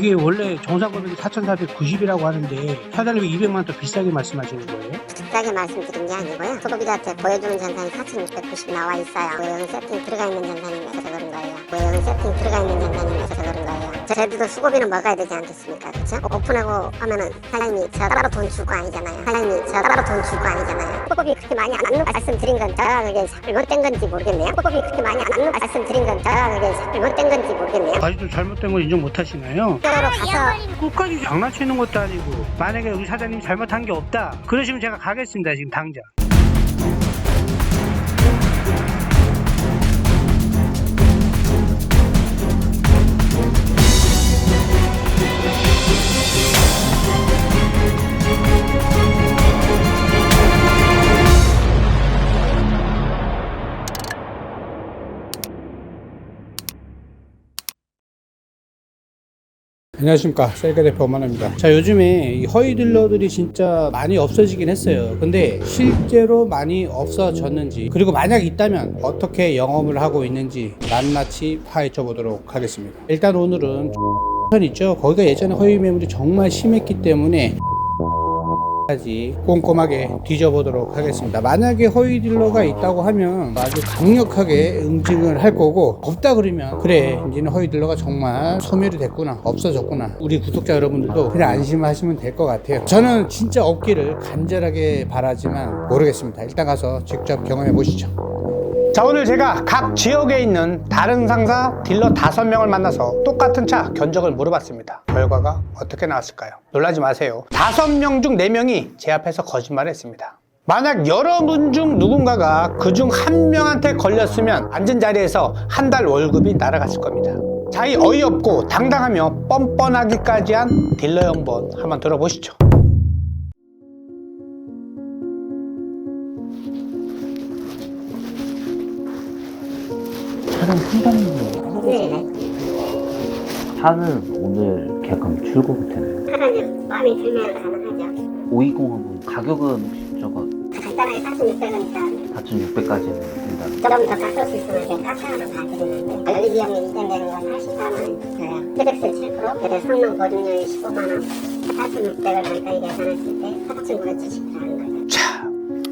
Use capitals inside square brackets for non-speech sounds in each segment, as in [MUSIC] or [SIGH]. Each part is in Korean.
이게 원래 정상 금액이 4,490이라고 하는데 사장님이 200만 원 더 비싸게 말씀하시는 거예요? 비싸게 말씀드린 게 아니고요. 소비자한테 보여주는 전산이 4,690 나와 있어요. 모형 세팅 들어가 있는 전산이면서 그런 거예요. 모형 세팅 들어가 있는 전산이면 저희들도 수고비는 먹어야 되지 않겠습니까? 그렇죠? 오픈하고 하면은 사장님이 저 따로 돈 주고 아니잖아요. 사장님이 저 따로 돈 주고 아니잖아요. 소고비 그렇게 많이 안 넣는 말씀드린 건 제가 그게 잘못된 건지 모르겠네요. 소고비 그렇게 많이 안 넣는 말씀드린 건 제가 그게 잘못된 건지 모르겠네요. 아직도 잘못된 걸 인정 못 하시나요? 쪽으로 가서 끝까지 장난치는 것도 아니고 만약에 우리 사장님이 잘못한 게 없다 그러시면 제가 가겠습니다 지금 당장 안녕하십니까. 셀카 대표 오만입니다. 자 요즘에 이 허위 딜러들이 진짜 많이 없어지긴 했어요. 근데 실제로 많이 없어졌는지 그리고 만약 있다면 어떻게 영업을 하고 있는지 낱낱이 파헤쳐 보도록 하겠습니다. 일단 오늘은 편 [LAUGHS] 있죠? 거기가 예전에 허위 매물이 정말 심했기 때문에 까지 꼼꼼하게 뒤져보도록 하겠습니다. 만약에 허위 딜러가 있다고 하면 아주 강력하게 응징을 할 거고 없다 그러면 그래 이제는 허위 딜러가 정말 소멸이 됐구나 없어졌구나 우리 구독자 여러분들도 그냥 안심하시면 될 것 같아요. 저는 진짜 없기를 간절하게 바라지만 모르겠습니다. 일단 가서 직접 경험해 보시죠. 자 오늘 제가 각 지역에 있는 다른 상사 딜러 다섯 명을 만나서 똑같은 차 견적을 물어봤습니다. 결과가 어떻게 나왔을까요? 놀라지 마세요. 다섯 명 중 네명이제 앞에서 거짓말을 했습니다. 만약 여러분 중 누군가가 그 중 한 명한테 걸렸으면 앉은 자리에서 한 달 월급이 날아갔을 겁니다. 자이 어이없고 당당하며 뻔뻔하기까지 한 딜러 영번 한번 들어보시죠 차량 상담료 네. 차는 오늘 계약하면 출고가 되나요? 하나는 마음이 들면 가능하죠. 520하고 가격은 혹시 저거 간단하게 4,600원이니까 4,600까지는 된다 조금 더 깎을 수 있으면 그냥 깎아서 다 드리는데 관리 비용이 이전되는 건 84만 원 줘요. 혜택세 7% 그래서 성능 보증료이 15만 원 4,600을 간단히 계산했을 때 4,970이라는 거죠. 자,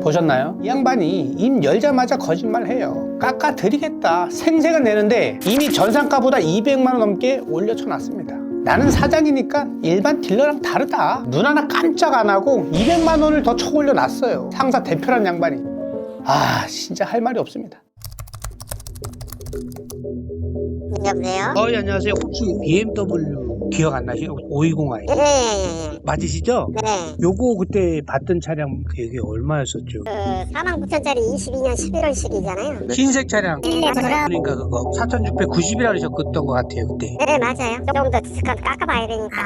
보셨나요? 이 양반이 입 열자마자 거짓말 해요. 깎아 드리겠다. 생색은 내는데 이미 전상가보다 200만 원 넘게 올려쳐 놨습니다. 나는 사장이니까 일반 딜러랑 다르다. 눈 하나 깜짝 안 하고 200만 원을 더 쳐 올려 놨어요. 상사 대표란 양반이. 아, 진짜 할 말이 없습니다. 여보세요? 어, 예, 안녕하세요. 혹시 BMW 기억 안 나시죠? 520i. 예, 예, 예, 맞으시죠? 예. 네. 요거 그때 봤던 차량 그게 얼마였었죠? 그 4만 9천짜리 22년 11월식이잖아요. 흰색 차량. 네, 맞아요. 그러니까 그거 4,690이라 그러셨던 것 같아요, 그때. 네, 맞아요. 조금 더 디스카운트 깎아봐야 되니까.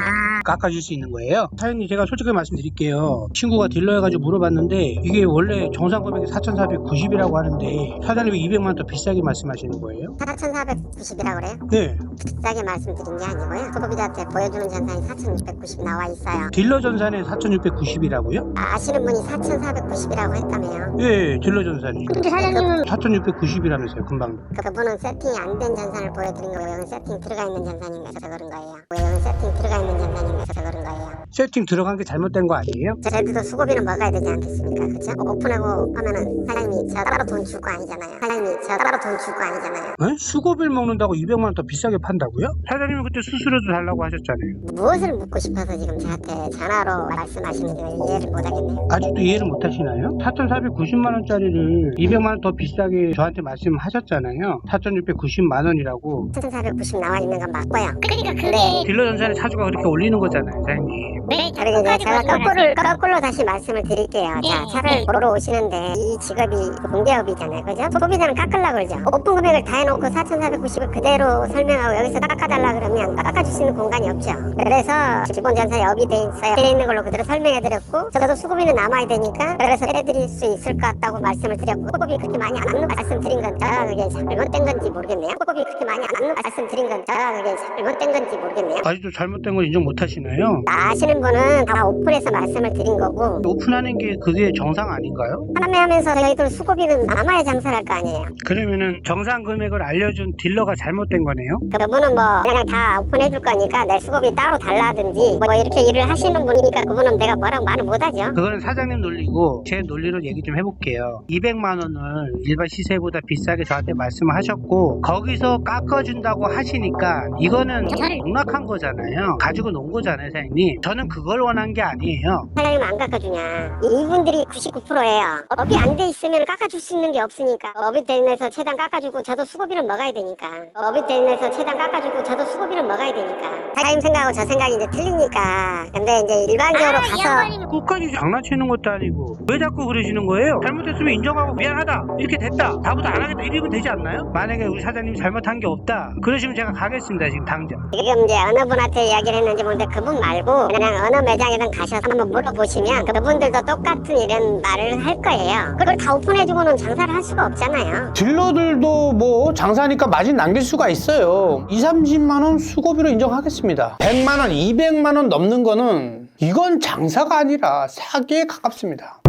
깎아줄 수 있는 거예요. 사장님 제가 솔직히 말씀드릴게요. 친구가 딜러여가지고 물어봤는데 이게 원래 정상 금액이 4,490이라고 하는데 사장님이 200만 원더 비싸게 말씀하시는 거예요? 4,490이라고 그래요? 네. 비싸게 말씀드린 게 아니고요. 소비자한테 보여주는 전산이 4,690 나와 있어요. 딜러 전산에 4,690이라고요? 아, 아시는 분이 4,490이라고 했다며요. 예, 딜러 전산이. 근데 사장님은 4,690이라면서요, 금방. 그분은 세팅이 안 된 전산을 보여드린 거고요. 세팅 들어가 있는 전산인가서 그런 거예요. 모형은 세팅 들어가 있는 전산인가 서 그런 거예요. 세팅 들어간 게 잘못된 거 아니에요? 저희들도 수고비는 먹어야 되지 않겠습니까? 그렇죠? 오픈하고 하면은 사장님이 저 따로 돈 주고 아니잖아요. 사장님이 저 따로 돈 주고 아니잖아요. 에? 수고비를 먹는다고 200만 원 더 비싸게 판다고요? 사장님이 그때 수수료도 달라고 하셨잖아요. 무엇을 묻고 싶어서 지금 저한테 전화로 말씀하시는지 이해를 못하겠네요. 아직도 이해를 못 하시나요? 4,490만 원짜리를 200만 원 더 비싸게 저한테 말씀하셨잖아요. 4,690만 원이라고. 1,490 나와 있는 건 맞고요. 그러니까 근데 딜러 전산에 차주가 그렇게 올리는 거잖아요, 사장님. 그리고 이제 제가 거꾸로, 거꾸로 다시 말씀을 드릴게요. 자, 차를 보러 오시는데 이 직업이 공대업이잖아요. 그죠? 소비자는 깎으려고 그러죠. 오픈 금액을 다 해놓고 4,490을 그대로 설명하고 여기서 깎아달라 그러면 깎아줄 수 있는 공간이 없죠. 그래서 기본 전사에 업이 돼 있어야 돼 있는 걸로 그대로 설명해드렸고 저도 수고비는 남아야 되니까 그래서 해드릴 수 있을 것 같다고 말씀을 드렸고 수고비 그렇게 많이 안 넣는 말씀드린 건 제가 그게 잘못된 건지 모르겠네요. 수고비 그렇게 많이 안 넣는 말씀드린 건 제가 그게 잘못된 건지 모르겠네요. 아직도 잘못된 걸 인정 못 하시 나요? 아시는 분은 다 오픈해서 말씀을 드린 거고 오픈하는 게 그게 정상 아닌가요? 판매하면서 저희들 수고비는 남아야 장사를 할 거 아니에요. 그러면은 정상 금액을 알려준 딜러가 잘못된 거네요? 그분은 뭐 그냥 다 오픈해줄 거니까 내 수고비 따로 달라든지 뭐 이렇게 일을 하시는 분이니까 그분은 내가 뭐라고 말을 못하죠. 그거는 사장님 논리고 제 논리로 얘기 좀 해볼게요. 200만 원을 일반 시세보다 비싸게 저한테 말씀을 하셨고 거기서 깎아준다고 하시니까 이거는 농락한 거잖아요. 가지고 논 거잖아요, 사장님. 저는 그걸 원한 게 아니에요. 사장님 안 깎아주냐. 이분들이 99%예요. 업이 안 돼 있으면 깎아줄 수 있는 게 없으니까 업이 되면서 최단 깎아주고 저도 수고비를 먹어야 되니까 업이 되면서 최단 깎아주고 저도 수고비를 먹어야 되니까 사장님 생각하고 저 생각이 이제 틀리니까 근데 이제 일반적으로 가서 끝까지 장난치는 것도 아니고 왜 자꾸 그러시는 거예요? 잘못했으면 인정하고 미안하다 이렇게 됐다 다음부터 안 하겠다 이러면 되지 않나요? 만약에 우리 사장님 잘못한 게 없다 그러시면 제가 가겠습니다 지금 당장 지금 이제 어느 분한테 이야기를 했는지 모르는데 그분 말고 그냥 어느 매장이든 가셔서 한번 물어보시면 그분들도 똑같은 이런 말을 할 거예요. 그걸 다 오픈해주고는 장사를 할 수가 없잖아요. 딜러들도 뭐 장사니까 마진 남길 수가 있어요. 2, 30만 원 수고비로 인정하겠습니다. 100만 원, 200만 원 넘는 거는 이건 장사가 아니라 사기에 가깝습니다.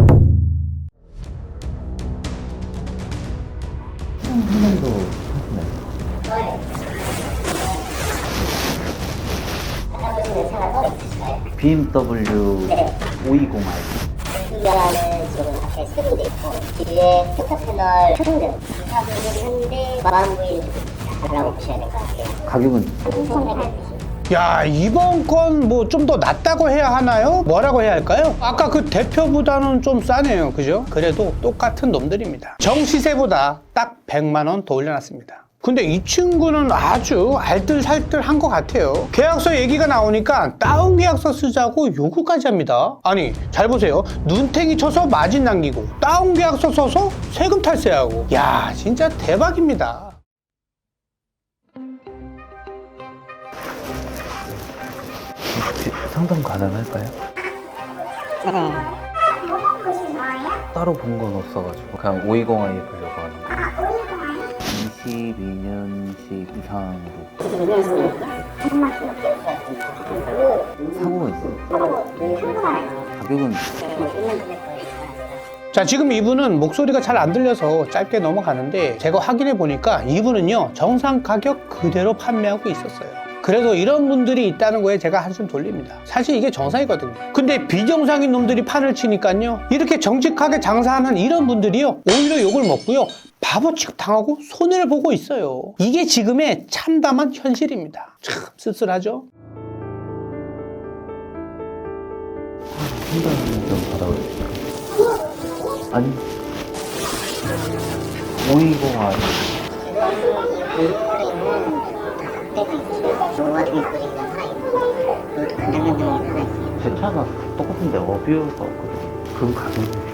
한 번도 BMW 520i 이거는 지금 앞에 스리도 있고 뒤에 스타 패널 초등등 이사분들이 했는데 마음 부인 달라고 보셔야 될 것 같아요. 가격은 야 이번 건 뭐 좀 더 낫다고 해야 하나요? 뭐라고 해야 할까요? 아까 그 대표보다는 좀 싸네요 그죠? 그래도 똑같은 놈들입니다 정시세보다 딱 100만 원 더 올려놨습니다 근데 이 친구는 아주 알뜰살뜰한 것 같아요. 계약서 얘기가 나오니까 다운 계약서 쓰자고 요구까지 합니다. 아니 잘 보세요. 눈탱이 쳐서 마진 남기고 다운 계약서 써서 세금 탈세하고. 야 진짜 대박입니다. 상담 가능할까요? 네. 따로 본 건 없어가지고 그냥 520i 보려고 하는 거 22년식 이상으로. 사고가 있어요. 가격은 자 지금 이분은 목소리가 잘 안 들려서 짧게 넘어가는데 제가 확인해 보니까 이분은요 정상 가격 그대로 판매하고 있었어요 그래서 이런 분들이 있다는 거에 제가 한숨 돌립니다. 사실 이게 정상이거든요. 근데 비정상인 놈들이 판을 치니까요 이렇게 정직하게 장사하는 이런 분들이요 오히려 욕을 먹고요 바보 취급 당하고 손해를 보고 있어요. 이게 지금의 참담한 현실입니다. 참 씁쓸하죠? 좀수 있을까요? 아니 520i 제 차가 똑같은데 어뷰가 없거든요 그 가격이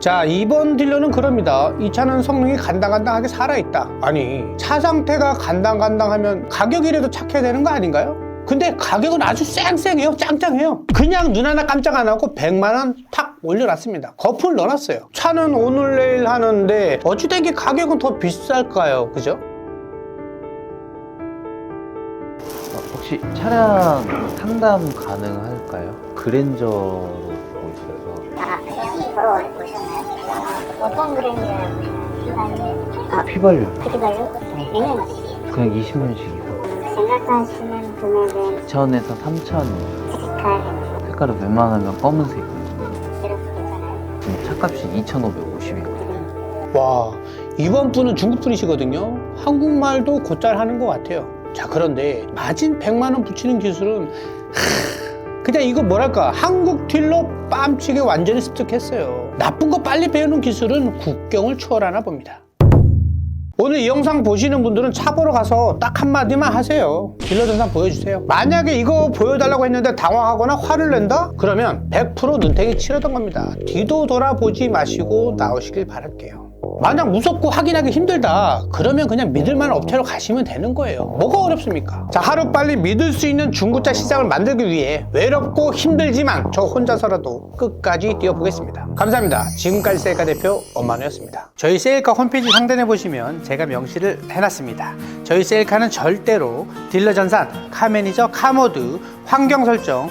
자, 이번 딜러는 그럽니다. 이 차는 성능이 간당간당하게 살아있다. 아니, 차 상태가 간당간당하면 가격이라도 착해야 되는 거 아닌가요? 근데 가격은 아주 쌩쌩해요. 짱짱해요. 그냥 눈 하나 깜짝 안 하고 100만원 탁 올려놨습니다. 거품을 넣어놨어요. 차는 오늘 내일 하는데 어찌된 게 가격은 더 비쌀까요? 그죠? 혹시 차량 상담 가능할까요? 그랜저로 보고 있어서 아? 어떤 그림이라고 보셨나요? 아, 휘발유 내년 그냥 20년씩이고 생각하시는 금액은 2천에서 3천 색깔 색깔은 웬만하면 검은색이고 이렇게 되잖아요. 근데 차값이 2,550이고 와, 이번 분은 중국 분이시거든요. 한국말도 곧잘 하는 것 같아요. 자, 그런데 마진 100만 원 붙이는 기술은 하, 그냥 이거 뭐랄까 한국 딜러 빰치게 완전히 습득했어요. 나쁜 거 빨리 배우는 기술은 국경을 초월하나 봅니다. 오늘 이 영상 보시는 분들은 차 보러 가서 딱 한마디만 하세요. 딜러 전상 보여주세요. 만약에 이거 보여달라고 했는데 당황하거나 화를 낸다? 그러면 100% 눈탱이 치르던 겁니다. 뒤도 돌아보지 마시고 나오시길 바랄게요. 만약 무섭고 확인하기 힘들다 그러면 그냥 믿을 만한 업체로 가시면 되는 거예요. 뭐가 어렵습니까? 자 하루빨리 믿을 수 있는 중고차 시장을 만들기 위해 외롭고 힘들지만 저 혼자서라도 끝까지 뛰어보겠습니다. 감사합니다. 지금까지 셀카 대표 엄마누였습니다. 저희 셀카 홈페이지 상단에 보시면 제가 명시를 해놨습니다. 저희 셀카는 절대로 딜러 전산, 카 매니저, 카 모드, 환경 설정